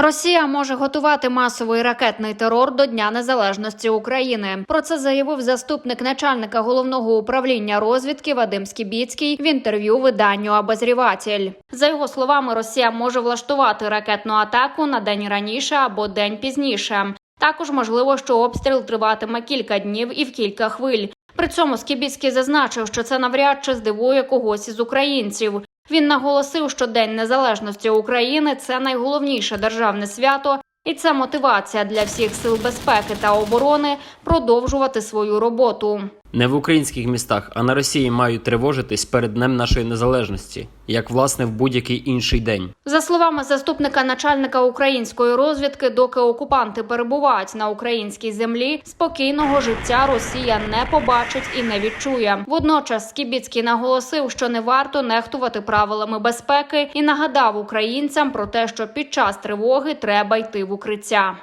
Росія може готувати масовий ракетний терор до Дня Незалежності України. Про це заявив заступник начальника головного управління розвідки Вадим Скібіцький в інтерв'ю виданню Обозріватель. За його словами, Росія може влаштувати ракетну атаку на день раніше або день пізніше. Також можливо, що обстріл триватиме кілька днів і в кілька хвиль. При цьому Скібіцький зазначив, що це навряд чи здивує когось із українців. Він наголосив, що День Незалежності України це найголовніше державне свято, і це мотивація для всіх сил безпеки та оборони продовжувати свою роботу. Не в українських містах, а на Росії мають тривожитись перед Днем нашої незалежності, як власне в будь-який інший день. За словами заступника начальника української розвідки, доки окупанти перебувають на українській землі, спокійного життя Росія не побачить і не відчує. Водночас Скібіцький наголосив, що не варто нехтувати правилами безпеки, і нагадав українцям про те, що під час тривоги треба йти в укриття.